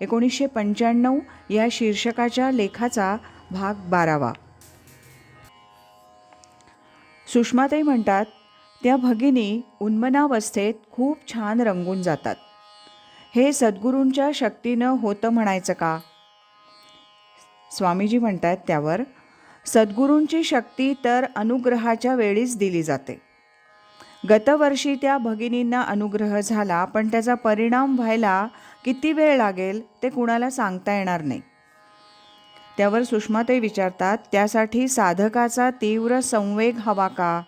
एकोणीसशे पंच्याण्णव या शीर्षकाच्या लेखाचा भाग बारावा. सुषमाताई म्हणतात त्या भगिनी उन्मनावस्थेत खूप छान रंगून जातात. हे सद्गुरूंच्या शक्तीनं होतं म्हणायचं का? स्वामीजी म्हणतात त्यावर सद्गुरूंची शक्ती तर अनुग्रहाच्या वेळीच दिली जाते. गतवर्षी त्या भगिनींना अनुग्रह झाला पण त्याचा परिणाम व्हायला किती वेळ लागेल ते कुणाला सांगता येणार नाही. त्यावर सुषमाताई विचारतात त्यासाठी साधकाचा तीव्र संवेग हवा का?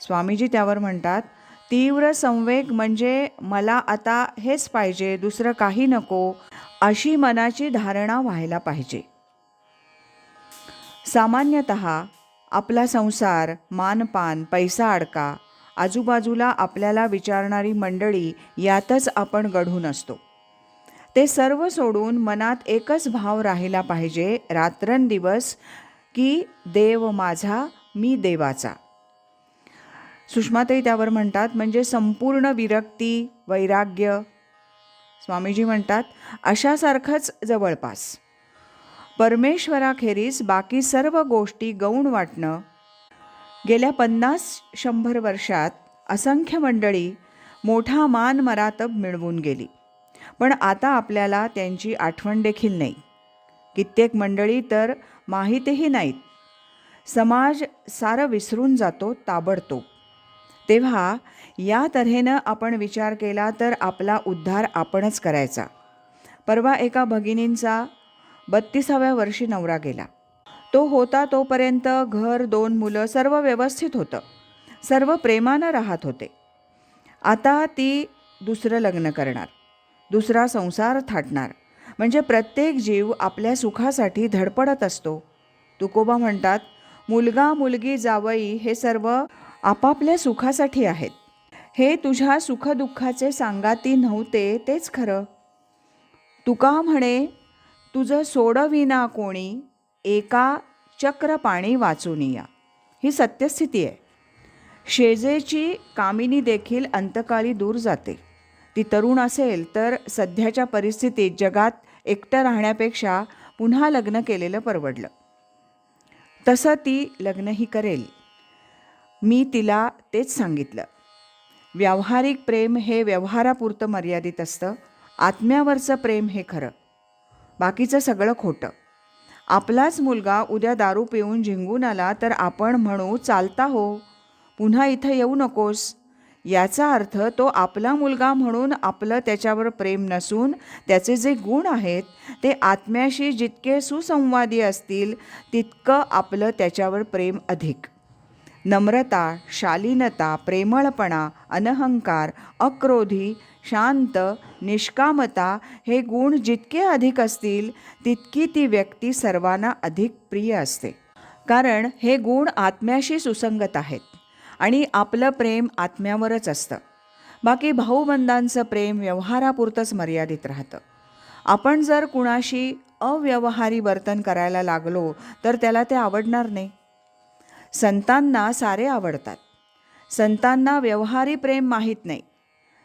स्वामीजी त्यावर म्हणतात तीव्र संवेग म्हणजे मला आता हेच पाहिजे दुसरं काही नको अशी मनाची धारणा व्हायला पाहिजे. सामान्यतः आपला संसार मानपान पैसा अडका आजूबाजूला आपल्याला विचारणारी मंडळी यातच आपण गढून असतो. ते सर्व सोडून मनात एकच भाव राहिला पाहिजे रात्रंदिवस की देव माझा मी देवाचा. सुषमाताई त्यावर म्हणतात म्हणजे संपूर्ण विरक्ती वैराग्य. स्वामीजी म्हणतात अशासारखंच जवळपास. परमेश्वराखेरीज बाकी सर्व गोष्टी गौण वाटणं गेल्या पन्नास शंभर वर्षात असंख्य मंडळी मोठा मान मरातब मिळवून गेली. पण आता आपल्याला त्यांची आठवण देखील नाही. कित्येक मंडळी तर माहीतही नाहीत. समाज सारं विसरून जातो ताबडतोब. तेव्हा या तऱ्हेनं आपण विचार केला तर आपला उद्धार आपणच करायचा. परवा एका भगिनींचा बत्तीसाव्या वर्षी नवरा गेला. तो होता तोपर्यंत घर दोन मुलं सर्व व्यवस्थित होतं. सर्व प्रेमानं राहत होते. आता ती दुसरं लग्न करणार. दुसरा संसार थाटणार. म्हणजे प्रत्येक जीव आपल्या सुखासाठी धडपडत असतो. तुकोबा म्हणतात मुलगा मुलगी जावई हे सर्व आपापल्या सुखासाठी आहेत. हे तुझ्या सुखदुःखाचे सांगाती नव्हते तेच खरं. तुका म्हणे तुझं सोडविना कोणी एका चक्र पाणी वाचून या ही सत्यस्थिती आहे. शेजेची कामिनी देखील अंतकाळी दूर जाते. ती तरुण असेल तर सध्याच्या परिस्थितीत जगात एकटं राहण्यापेक्षा पुन्हा लग्न केलेलं परवडलं. तसं ती लग्नही करेल. मी तिला तेच सांगितलं. व्यावहारिक प्रेम हे व्यवहारापुरतं मर्यादित असतं. आत्म्यावरचं प्रेम हे खरं. बाकीचं सगळं खोटं. आपलाच मुलगा उद्या दारू पिऊन झिंगून आला तर आपण म्हणू चालता हो. पुन्हा इथं येऊ नकोस. याचा अर्थ तो आपला मुलगा म्हणून आपलं त्याच्यावर प्रेम नसून त्याचे जे गुण आहेत ते आत्म्याशी जितके सुसंवादी असतील तितकं आपलं त्याच्यावर प्रेम अधिक. नम्रता शालीनता प्रेमळपणा अनहंकार अक्रोधी शांत निष्कामता हे गुण जितके अधिक असतील तितकी ती व्यक्ती सर्वांना अधिक प्रिय असते. कारण हे गुण आत्म्याशी सुसंगत आहेत आणि आपलं प्रेम आत्म्यावरच असतं. बाकी भाऊबंधांचं प्रेम व्यवहारापुरतंच मर्यादित राहतं. आपण जर कुणाशी अव्यवहारी वर्तन करायला लागलो तर त्याला ते आवडणार नाही. संतांना सारे आवडतात. संतांना व्यवहारी प्रेम माहीत नाही.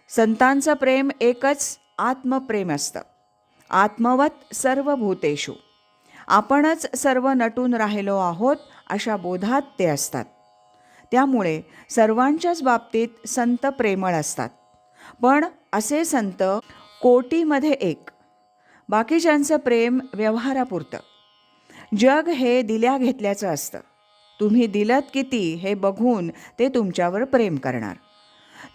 संतांचं प्रेम एकच आत्मप्रेम असतं. आत्मवत सर्व भूतेषु आपणच सर्व नटून राहिलो आहोत अशा बोधात ते असतात. त्यामुळे सर्वांच्याच बाबतीत संत प्रेमळ असतात. पण असे संत कोटीमध्ये एक. बाकीच्यांचं प्रेम व्यवहारापुरतं. जग हे दिल्या घेतल्याचं असतं. तुम्ही दिलत किती हे बघून ते तुमच्यावर प्रेम करणार.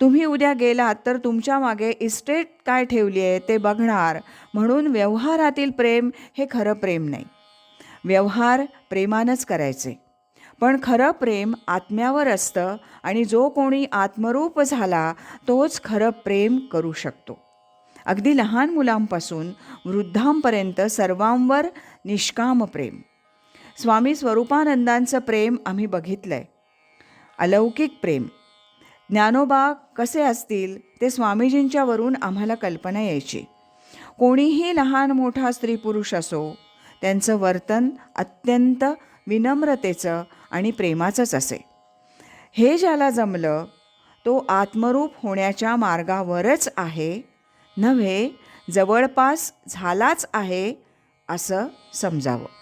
तुम्ही उद्या गेलात तर तुमच्या मागे इस्टेट काय ठेवली आहे ते बघणार. म्हणून व्यवहारातील प्रेम हे खरं प्रेम नाही. व्यवहार प्रेमानंच करायचे. पण खरं प्रेम आत्म्यावर असतं आणि जो कोणी आत्मरूप झाला तोच खरं प्रेम करू शकतो. अगदी लहान मुलांपासून वृद्धांपर्यंत सर्वांवर निष्काम प्रेम. स्वामी स्वरूपानंदांचं प्रेम आम्ही बघितलं आहे अलौकिक प्रेम. ज्ञानोबा कसे असतील ते स्वामीजींच्यावरून आम्हाला कल्पना यायची. कोणीही लहान मोठा स्त्री पुरुष असो त्यांचं वर्तन अत्यंत विनम्रतेचं आणि प्रेमाचंच असे. हे ज्याला जमलं तो आत्मरूप होण्याच्या मार्गावरच आहे नव्हे जवळपास झालाच आहे असं समजावं.